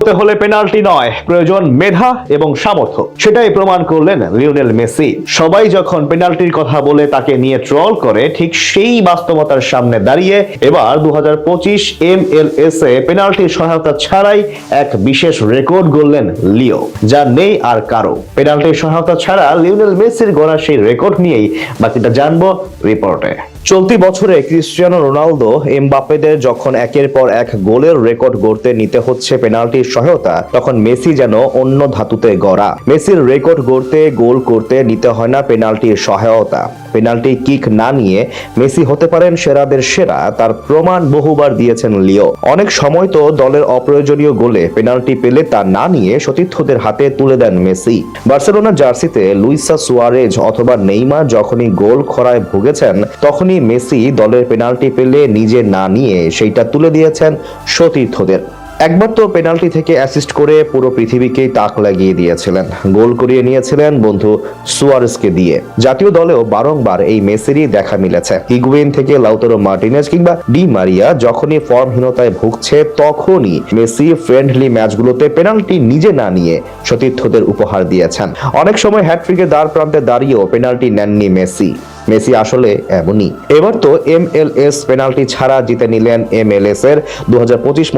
হতে হলে পেনাল্টি নয়, প্রয়োজন মেধা এবং সামর্থ্য। সেটাই প্রমাণ করলেন লিওনেল মেসি। সবাই যখন পেনাল্টির কথা বলে তাকে নিয়ে ট্রল করে, ঠিক সেই বাস্তবতার সামনে দাঁড়িয়ে এবার দু হাজার পঁচিশ এম এল এস এ পেনাল্টির সহায়তা ছাড়াই এক বিশেষ রেকর্ড গড়লেন লিও, যা নেই আর কারও। পেনাল্টির সহায়তা ছাড়া লিওনেল মেসির গড়া সেই রেকর্ড নিয়েই। বাকিটা জানব রিপোর্টে। চলতি বছরে ক্রিস্টিয়ানো রোনালদো এমবাপ্পেদের যখন একের পর এক গোলের রেকর্ড গড়তে নিতে হচ্ছে পেনাল্টির সহায়তা, তখন মেসি যেন অন্য ধাতুতে গড়া। মেসির রেকর্ড গড়তে, গোল করতে নিতে হয় না পেনাল্টির সহায়তা। পেনাল্টি কিক না নিয়ে মেসি হতে পারেন সেরাদের সেরা, তার প্রমাণ বহুবার দিয়েছেন লিও। অনেক সময় তো দলের অপ্রয়োজনীয় গোলে পেনাল্টি পেলে তা না নিয়ে সতীর্থদের হাতে তুলে দেন মেসি। বার্সেলোনা জার্সিতে লুইসা সুয়ারেজ অথবা নেইমার যখনই গোল খরায় ভুগেছেন, তখনই মেসি দলের পেনাল্টি পেলে নিজে না নিয়ে সেইটা তুলে দিয়েছেন সতীর্থদের। একবার তো পেনাল্টি থেকে অ্যাসিস্ট করে পুরো পৃথিবীকেই তাক লাগিয়ে দিয়েছিলেন। গোল করিয়ে নিয়েছিলেন বন্ধু সুয়ারেসকে দিয়ে। জাতীয় দলেও বারংবার এই মেসিরই দেখা মিলেছে। হিগুয়েন থেকে লাউতারো মার্টিনেজ কিংবা ডি মারিয়া যখনই ফর্মহীনতায় ভুগছে, তখনই মেসি ফ্রেন্ডলি ম্যাচগুলোতে পেনাল্টি নিজে না নিয়ে সতীর্থদের উপহার দিয়েছেন। অনেক সময় হ্যাট্রিকের দ্বার প্রান্তে দাঁড়িয়েও পেনাল্টি নেননি মেসি। মেসি আসলে এমনই। এবার তো এম এল এস পেনাল্টি ছাড়া জিতে নিলেন এম এল এস এর দু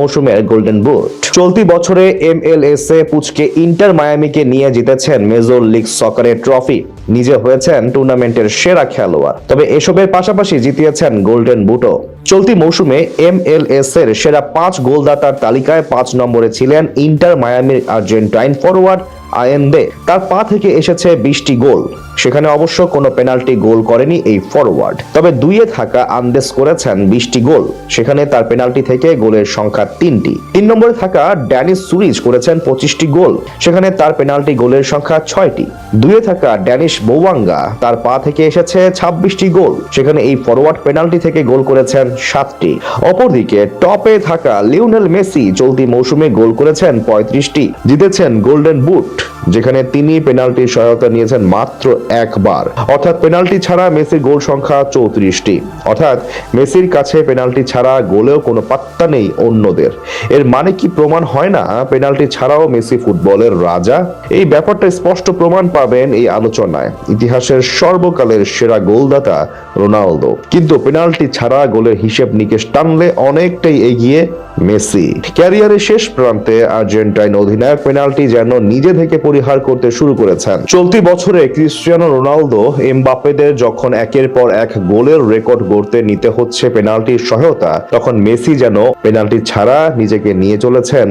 মৌসুমের গোল্ডেন বুট। চলতি বছরে এম এল এস এ পুচকে ইন্টার মায়ামিকে নিয়ে জিতেছেন মেজর লিগ সকারের ট্রফি। নিজে হয়েছেন টুর্নামেন্টের সেরা খেলোয়াড়। তবে এসবের পাশাপাশি জিতিয়েছেন গোল্ডেন বুটও। চলতি মৌসুমে এম এল এস এর সেরা পাঁচ গোলদাতার তালিকায় পাঁচ নম্বরে ছিলেন ইন্টার মায়ামির আর্জেন্টাইন ফরওয়ার্ড আয়েন্দে তার পা থেকে এসেছে বিশটি গোল। সেখানে অবশ্য কোনো পেনাল্টি গোল করেনি এই ফরওয়ার্ড তবে দুইয়ে থাকা আন্দেস করেছেন বিশটি গোল। সেখানে তার পেনাল্টি থেকে গোলের সংখ্যা তিনটি। তিন নম্বরে থাকা ড্যানিস সুরিজ করেছেন পঁচিশটি গোল। সেখানে তার পেনাল্টি গোলের সংখ্যা ছয়টি। দুইয়ে থাকা ড্যানিশ বৌয়াঙ্গা, তার পা থেকে এসেছে ছাব্বিশটি গোল। সেখানে এই ফরওয়ার্ড পেনাল্টি থেকে গোল করেছেন সাতটি। অপরদিকে টপে থাকা লিওনেল মেসি চলতি মৌসুমে গোল করেছেন পঁয়ত্রিশটি। জিতেছেন গোল্ডেন বুট। যেখানে তিনি পেনাল্টির সহায়তা নিয়েছেন মাত্র একবার। অর্থাৎ পেনাল্টি ছাড়া মেসির গোল সংখ্যা চৌত্রিশটি। অর্থাৎ মেসির কাছে পেনাল্টি ছাড়া গোলেও কোনো পাত্তা নেই অন্যদের। এর মানে কি প্রমাণ হয় না? পেনাল্টি ছাড়াও মেসি ফুটবলের রাজা? এই ব্যাপারটা স্পষ্ট প্রমাণ পাবেন এই আলোচনায়। ইতিহাসের সর্বকালের সেরা গোলদাতা রোনালদো। কিন্তু পেনাল্টি ছাড়া গোলের হিসেব নিকেশ টানলে অনেকটাই এগিয়ে মেসি। ক্যারিয়ারের শেষ প্রান্তে আর্জেন্টাইন অধিনায়ক পেনাল্টি যেন নিজে থেকে পরিহার করতে শুরু করেছেন। চলতি বছরে ক্রিস্টিয়ানো রোনালদো এমবাপ্পেদের যখন একের পর এক গোলের রেকর্ড গড়তে নিতে হচ্ছে পেনাল্টির সহায়তা, তখন মেসি যেন পেনাল্টি ছাড়া নিজেকে নিয়ে চলেছেন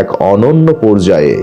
এক অনন্য পর্যায়ে।